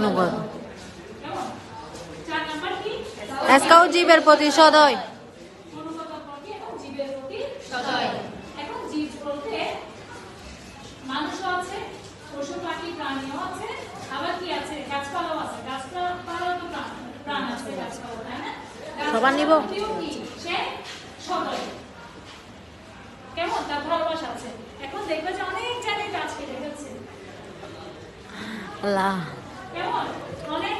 অনুবাদ এসকাও জীবের প্রতি সদয়। আল্লাহ। 给我，我来。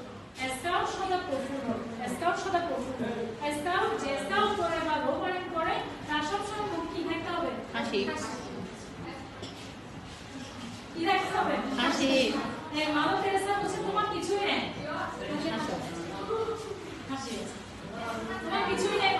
আশি আশি তোমার কিছুই নেই কিছুই নেই